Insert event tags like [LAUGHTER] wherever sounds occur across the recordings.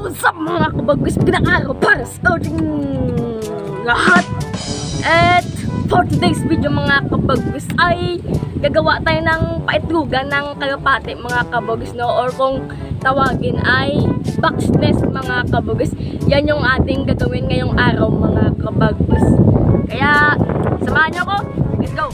What's up mga kabagwis? Pinakaraw para sa ating lahat. At for today's video mga kabagwis ay gagawa tayo ng paitlugan ng kalapate mga kabagwis no? Or kung tawagin ay box nest mga kabagwis. Yan yung ating gagawin ngayong araw mga kabagwis. Kaya samahan niyo ko. Let's go!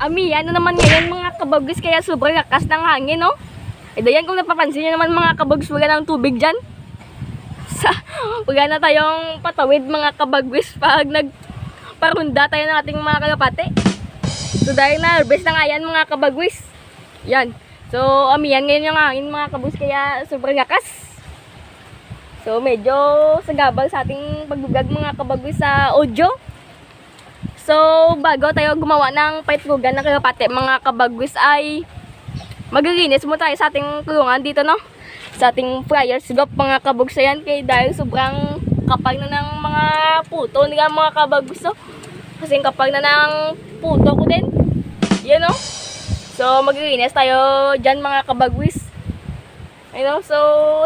Ami, ano naman ngayon mga kabagis kaya sobrang lakas ng hangin, no? E dayan kung napapansin nyo naman mga kabagis, wala ng tubig dyan. Sa, wala na tayong patawid mga kabagis pag nagparunda tayo ng ating mga kalapate. So dahil na harvest na nga yan mga kabagwis. Yan. So ami yan ngayon yung hangin mga kabagwis kaya sobrang lakas. So medyo sagabal sa ating pagbugag mga kabagwis sa audio. So, bago tayo gumawa ng paitlugan ng kalapate, mga kabagwis ay magalinis mo tayo sa ating kulungan dito, no? Sa ating fryers gop, mga kabagwis yan. Kaya dahil sobrang kapag na ng mga puto nila, mga kabagwis, no? Kasi kapag na ng puto ko din. Yan, no? So, magalinis tayo dyan, mga kabagwis. Ayun, no? So,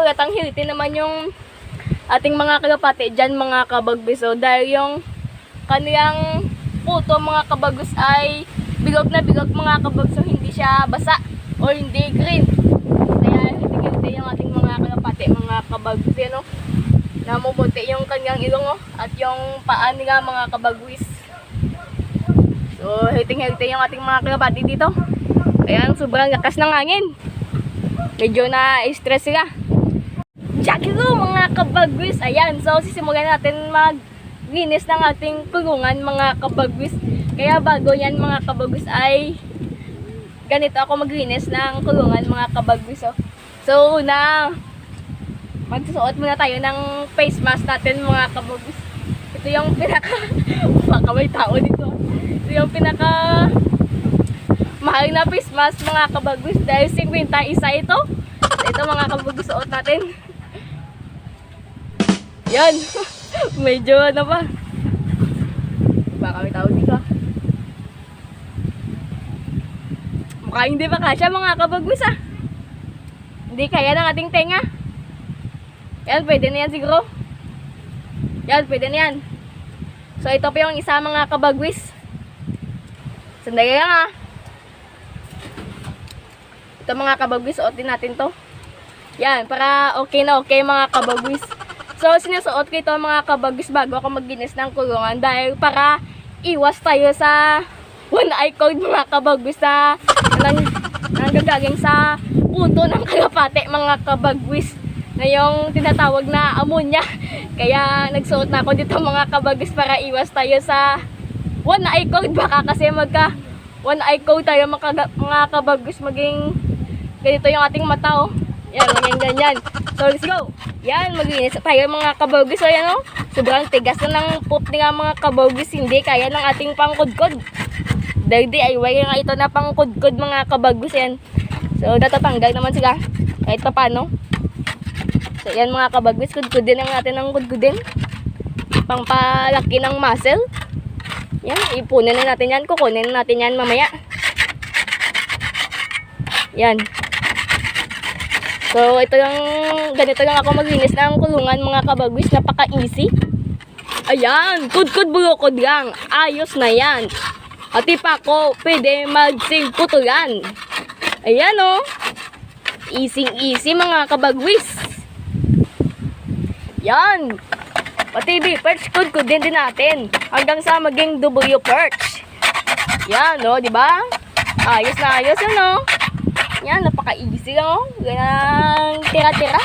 latang hiliti naman yung ating mga kalapate dyan, mga kabagwis. So, dahil yung kanilang puto mga kabagus ay bigog na bigog mga kabagus so hindi siya basa o hindi green. Kaya hindi yung ating mga kalapate mga kabagus yan no? Namumuti yung kanyang ilong oh, at yung paa nila mga kabagwis so hiting healthy yung ating mga kalapate dito. Kaya sobrang lakas ng hangin. Medyo na stress sila Jackie mga kabagwis ayan so sisimulan natin mag linis ng ating kulungan mga kabagwis. Kaya bago yan mga kabagwis ay ganito ako maglinis ng kulungan mga kabagwis. Oh. So una, magsusuot muna tayo ng face mask natin mga kabagwis. Ito yung pinaka, [LAUGHS] baka may tao dito. Ito yung pinaka mahal na face mask mga kabagwis dahil 50 isa ito. Ito mga kabagwis suot natin. Yan. [LAUGHS] Medyo ano pa. Baka may tao dito. Mukha hindi pa kasya mga kabagwis ah. Hindi kaya ng ating tenga. Yan, pwede na yan siguro. Yan, pwede na yan. So, ito pa yung isa mga kabagwis. Sandali lang ah. Ito mga kabagwis, suotin natin to. Yan, para okay na okay mga kabagwis. So, sinusuot ko ito mga kabagis bago ako maginis ng kulungan dahil para iwas tayo sa one eye code mga kabagwis na nang, nanggagaling sa puto ng kalapate mga kabagwis na yung tinatawag na ammonia. Kaya nagsuot na ako dito mga kabagwis para iwas tayo sa one eye code baka kasi magka one eye code tayo mga, mga kabagwis maging ganito yung ating mata oh. Yan, maging ganyan. So, let's go. Yan, maglinis tayo mga kabawgis. So, yan o. Sobrang tigas na ng poop nga mga kabawgis. Hindi kaya ng ating pangkudkod. Dahil DIY nga ito na pangkudkod mga kabawgis yan. So, natatanggal naman sila. Kahit pa paano. So, yan mga kabawgis. Kudkudin lang natin ng kudkudin. Pangpalaki ng muscle. Yan, ipunin na natin yan. Kukunin na natin yan mamaya. Yan. So, ito lang, ganito lang ako maglinis ng kulungan mga kabagwis. Napaka-easy. Ayan, kudkud bulukod lang. Ayos na yan. At pa ko, pwede mag-save putulan. Ayan o. Oh. Easy-easy mga kabagwis. Yan. Pati B-perch, kudkud din din natin. Hanggang sa maging W perch. Yan o, oh, di ba? Ayos na ayos yun o. Oh. Yan, napaka-easy lang oh. Ganang tira-tira.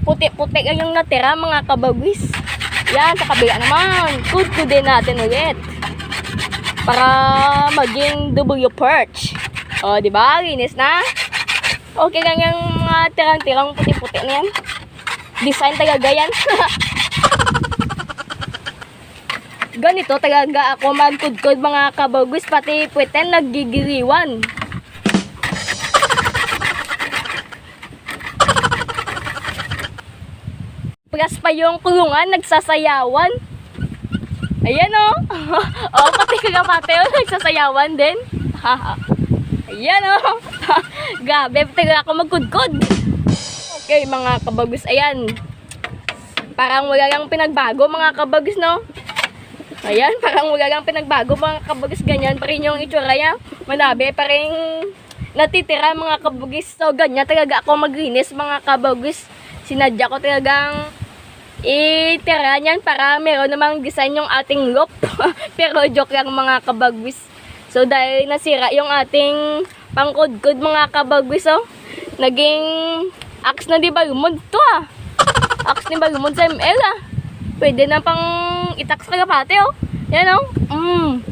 Puti-puti lang natira mga kabagwis. Yan, sa kabila naman. Kudkudin natin ulit. Para maging W perch. O, di ba? Linis na. Okay lang yung mga tirang-tirang puti-puti na yan. Design talaga yan. [LAUGHS] Ganito talaga ako magkudkod mga kabagwis. Pati puweten naggigiriwan. Plus pa yung kulungan, nagsasayawan. Ayan o. [LAUGHS] oh, pati kagapate o. Nagsasayawan din. [LAUGHS] Ayan [LAUGHS] o. Gabi, pati ako magkudkod. Okay, mga kabagus. Ayan. Parang wala lang pinagbago, mga kabagus, no? Ayan, parang wala lang pinagbago, mga kabagus. Ganyan pa rin yung itsura niya. Manabi, pa natitira, mga kabugis. So, ganyan talaga ako maglinis, mga kabugis. Sinadya ko talagang itira niyan para meron namang design yung ating loop. [LAUGHS] Pero joke lang mga kabagwis. So dahil nasira yung ating pangkudkod mga kabagwis oh. Naging axe na di ba lumod to ah. Axe ni ba lumod sa ML ah. Pwede na pang itax kagapate oh. Yan oh. Mm.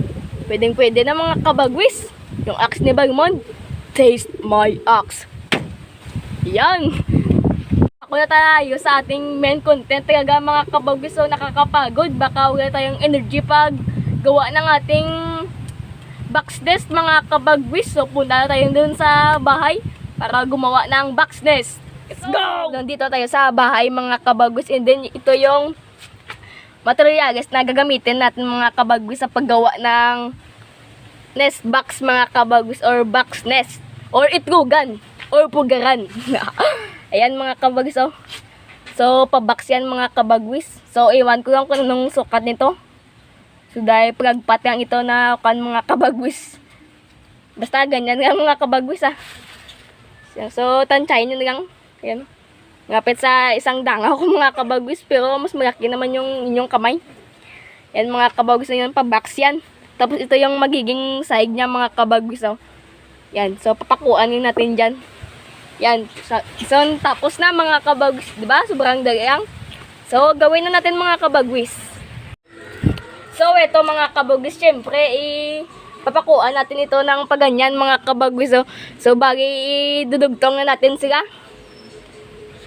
Pwedeng pwede na mga kabagwis. Yung axe ni Balmond. Taste my axe. Yan. Ako na tayo sa ating main content. Talaga mga kabagwis, so nakakapagod. Baka wala tayong energy pag gawa ng ating box nest mga kabagwis. So punta tayo dun sa bahay para gumawa ng box nest. Let's go! Nandito tayo sa bahay mga kabagwis. And then ito yung materials na gagamitin natin mga kabagwis sa paggawa ng nest box mga kabagwis or box nest or itrugan or pugaran. [LAUGHS] Ayan mga kabagwis oh. So pabox yan mga kabagwis. So iwan ko lang kung anong sukat nito. So dahil plagpat lang ito na kan mga kabagwis. Basta ganyan nga mga kabagwis ah. So tansyahin nyo lang. Ayan. Ngapit sa isang dangaw ko mga kabagwis pero mas malaki naman yung inyong kamay. Yan mga kabagwis na yun, pabox yan. Tapos ito yung magiging side niya mga kabagwis oh. Yan, so papakuanin natin dyan. Yan, so, so tapos na mga kabagwis, ba? Sobrang dagang. So gawin na natin mga kabagwis. So ito mga kabagwis, i papakuan natin ito ng paganyan mga kabagwis. Oh. So bagay idudugtong na natin sila.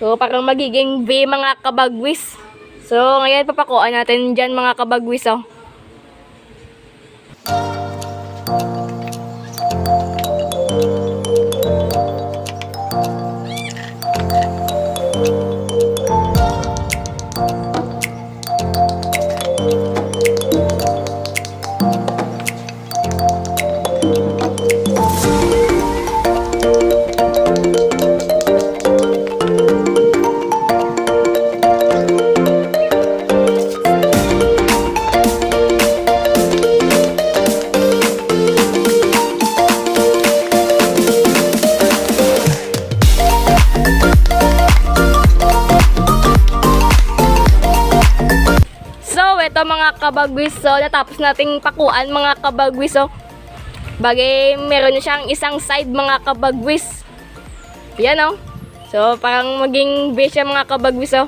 So parang magiging V mga kabagwis. So ngayon papakuan natin dyan mga kabagwis. Oh. Mga kabagwis. So, natapos nating pakuan mga kabagwis. So, bagay meron siyang isang side mga kabagwis. Yan oh. So, parang maging base siya mga kabagwis oh.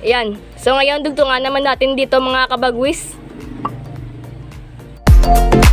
Yan. So, ngayon dugtungan naman natin dito mga kabagwis. Eh,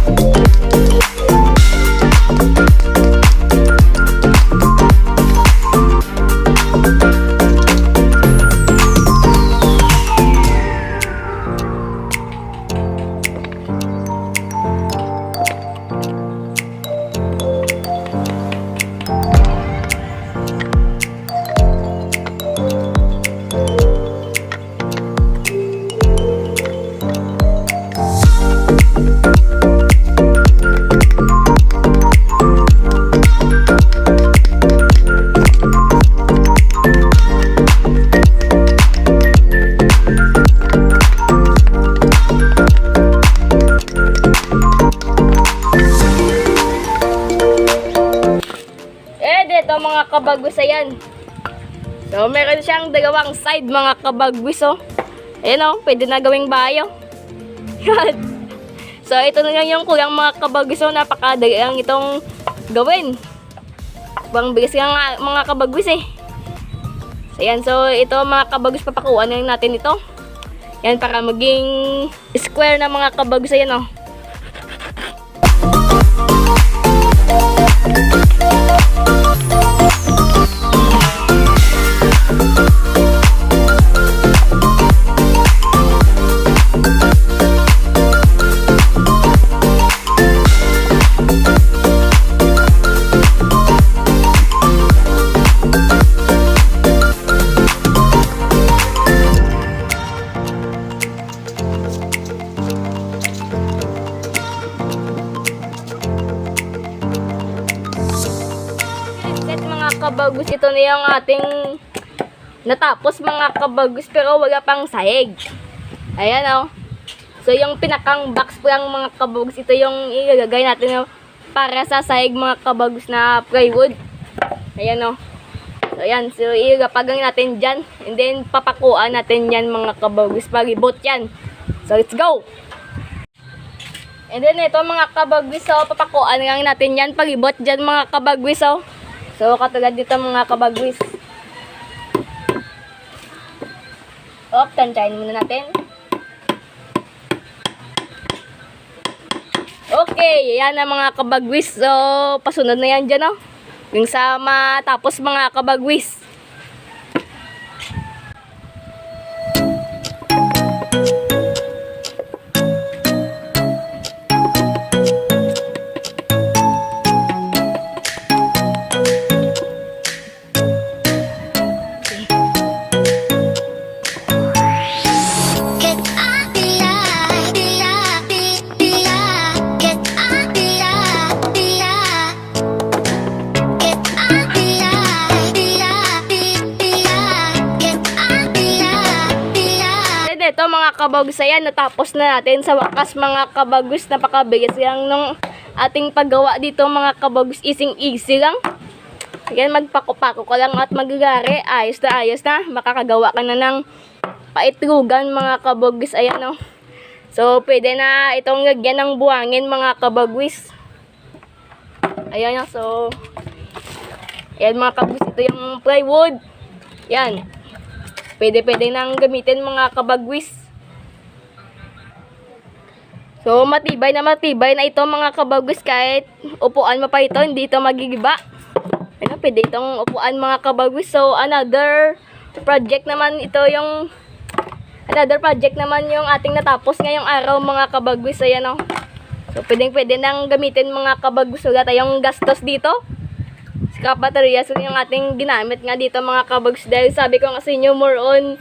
kabagwis, ayan. So, meron siyang dalawang side, mga kabagwis, oh. Ayan, oh, pwede na gawing bayo. [LAUGHS] Yan. so, ito na lang yung kulang, mga kabagwis, oh. Napakadali lang itong gawin. Bang bigas nga, nga mga kabagwis, eh. So, ayan, so, ito, mga kabagwis, papakuan na natin ito. Yan, para maging square na mga kabagwis, ayan, oh. Thank you. Ito na yung ating natapos mga kabagus pero wala pang sahig. Ayan oh. So yung pinakang box po yung mga kabagus, ito yung ilalagay natin oh, para sa sahig mga kabagus na plywood. Ayan oh. So ayan, so ilapagang natin dyan. And then papakuan natin yan mga kabagus. Pag-ibot yan. So let's go! And then ito mga kabagwis, so papakuan lang natin yan. Pag-ibot dyan mga kabagwis, oh. So katulad dito mga kabagwis. Op, tansyahin muna natin. Okay, yan na mga kabagwis. So, pasunod na yan dyan, oh. Yung sa matapos mga kabagwis. Kabagus, ayan, natapos na natin sa wakas mga kabagus. Napakabilis lang nung ating paggawa dito mga kabagus. Ising easy lang. Ayan, magpako-pako ko lang at magagari. Ayos na ayos na. Makakagawa ka na ng paitrugan mga kabagus. Ayan o. So, pwede na itong lagyan ng buhangin mga kabagwis. Ayan o. So, ayan mga kabagwis. Ito yung plywood. Yan. Pwede pwede nang gamitin mga kabagwis. So, matibay na matibay na ito mga kabagwis kahit upuan mo pa ito, hindi ito magigiba. Ano, pwede itong upuan mga kabagwis. So, another project naman ito yung another project naman yung ating natapos ngayong araw mga kabagwis. Ayan o. So, pwedeng pwede nang gamitin mga kabagwis. Wala tayong gastos dito sa baterya. So, yung ating ginamit nga dito mga kabags. Dahil sabi ko nga sa inyo, more on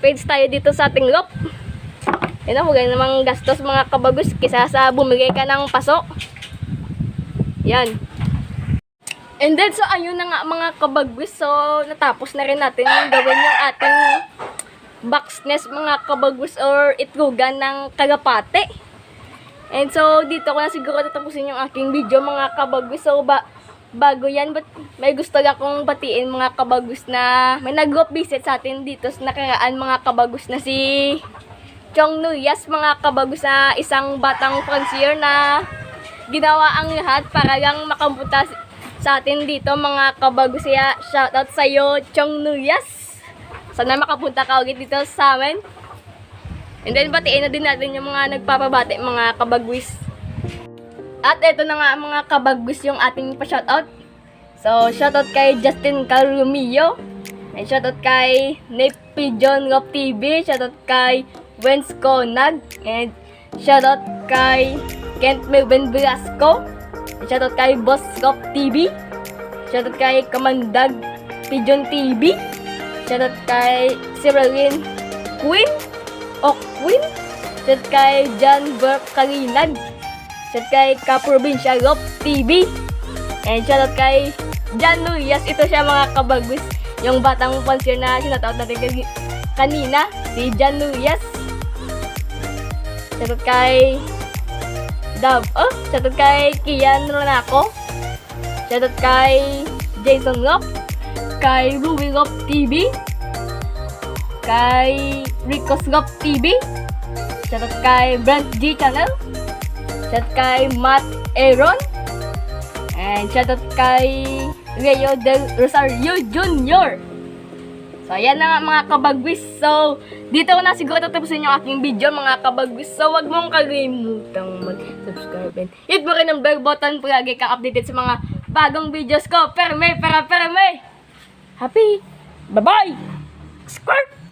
page tayo dito sa ating lop. Yan na, huwag namang gastos mga kabagus kisa sa bumigay ka ng paso. Yan. And then, so, ayun na nga mga kabagus. So, natapos na rin natin yung gawin yung ating box nest mga kabagus or itrugan ng kagapate. And so, dito ko na siguro tatapusin yung aking video mga kabagus. So, ba bago yan, but may gusto akong batiin mga kabagus na may nag-group visit sa atin dito sa nakaraan mga kabagus na si Chong Nuyas mga kabagus na isang batang francier na ginawa ang lahat para lang makabuta sa atin dito mga kabagus. Kaya shoutout sa iyo Chong Nuyas. Sana makapunta ka ulit dito sa amin. And then batiin na din natin yung mga nagpapabati mga kabagwis. At eto na nga mga kabagwis yung ating pa-shoutout. So, shoutout kay Justin Calumillo. And shoutout kay Nepi John Rock TV. Shoutout kay Wens Conag. And shoutout kay Kent Melvin Velasco. Shoutout kay Boss Rock TV. Shoutout kay Kamandag Pigeon TV. Shoutout kay Cyrilin Queen o Queen. Shoutout kay John Burke Kalinag. Shoutout kay Kaprovincia Rock TV. And shoutout kay Jan Nuyas. Ito siya mga kabagwis. Yung batang pansir na sinataot natin kanina. Si Jan Nuyas. Shoutout kay Dab. Oh, shoutout kay Kian Ronaco. Shoutout kay Jason Rock. Kay Ruby Rock TV. Kay Rico's Rock TV. Shoutout kay Brent G Channel. Shout kay Matt Aaron. And shoutout kay Rayo Del Rosario Jr. So, ayan na nga mga kabagwis. So, dito ko na siguro tatapusin yung aking video mga kabagwis. So, wag mong kalimutang mag-subscribe and hit mo rin ang bell button para lagi kang updated sa mga bagong videos ko. Perme, para perme! Happy! Bye-bye! Squirt!